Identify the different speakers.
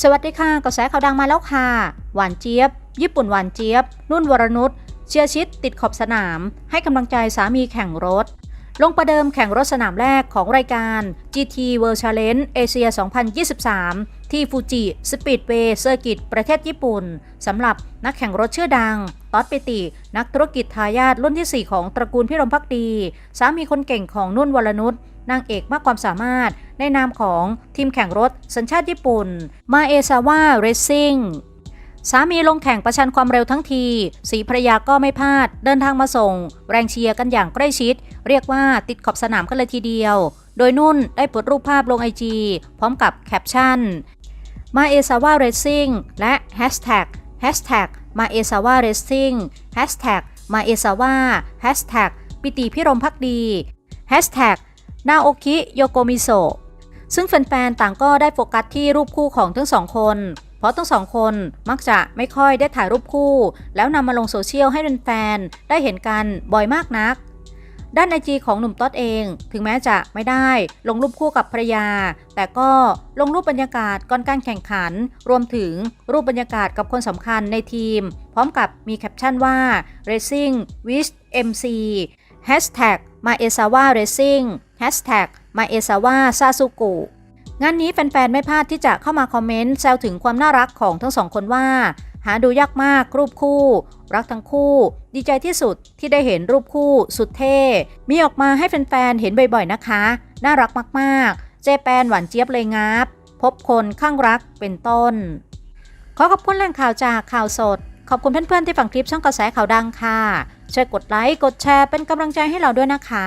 Speaker 1: สวัสดีค่ะกระแสข่าวดังมาแล้วค่ะ หวานเจี๊ยบ ญี่ปุ่นหวานเจี๊ยบ นุ่นวรนุชเชียร์ชิดติดขอบสนาม ให้กำลังใจสามีแข่งรถ ลงประเดิมแข่งรถสนามแรกของรายการ GT World Challenge Asia 2023 ที่ฟูจิสปีดเวย์เซอร์กิตประเทศญี่ปุ่นสำหรับนักแข่งรถชื่อดังต๊อดปิติ นักธุรกิจทายาทรุ่นที่ 4 ของตระกูลพิรมพักดี สามีคนเก่งของนุ่นวรนุชนางเอกมากความสามารถ ในนามของทีมแข่งรถสัญชาติญี่ปุ่น มาเอซาวะเรซซิ่งสามีลงแข่งประชันความเร็วทั้งที สีภรรยาก็ไม่พลาด เดินทางมาส่ง แรงเชียร์กันอย่างใกล้ชิด เรียกว่าติดขอบสนามกันเลยทีเดียว โดยนุ่นได้โพสต์รูปภาพลงไอจีพร้อมกับแคปชั่น มาเอซาวะเรซซิ่งและแฮชแท็กแฮชแท็กมาเอซาวะเรซซิ่งแฮชแท็กมาเอซาวะแฮชแท็กปิติพิรมพักดีแฮชแท็กนาโอคิโยโกมิโซะ ซึ่งแฟนๆ ต่างก็ได้โฟกัสที่รูปคู่ของทั้งสองคน เพราะทั้งสองคนมักจะไม่ค่อยได้ถ่ายรูปคู่ แล้วนำมาลงโซเชียลให้แฟนๆ ได้เห็นกันบ่อยมากนัก ด้านไอจีของหนุ่มต๊อดเอง ถึงแม้จะไม่ได้ลงรูปคู่กับภรรยา แต่ก็ลงรูปบรรยากาศก่อนการแข่งขัน รวมถึงรูปบรรยากาศกับคนสำคัญในทีม พร้อมกับมีแคปชั่นว่า Racing with MC Hashtag มาเอซาวะ Racing Hashtag มาเอซาวะซาสุกุงานนี้แฟนๆ ไม่พลาดที่จะเข้ามาคอมเมนต์แซวถึงความน่ารักของทั้งสองคนว่า หาดูยากมากรูปคู่ รักทั้งคู่ ดีใจที่สุดที่ได้เห็นรูปคู่สุดเท่ มีออกมาให้แฟนๆ เห็นบ่อยๆ นะคะ น่ารักมากๆ เจแปนหวานเจี๊ยบเลยงับ พบคนข้างรักเป็นต้น ขอขอบคุณแหล่งข่าวจากข่าวสด ขอบคุณเพื่อนๆ ที่ฟังคลิปช่องกระแสข่าวดังค่ะช่วยกดไลค์กดแชร์เป็นกำลังใจให้เราด้วยนะคะ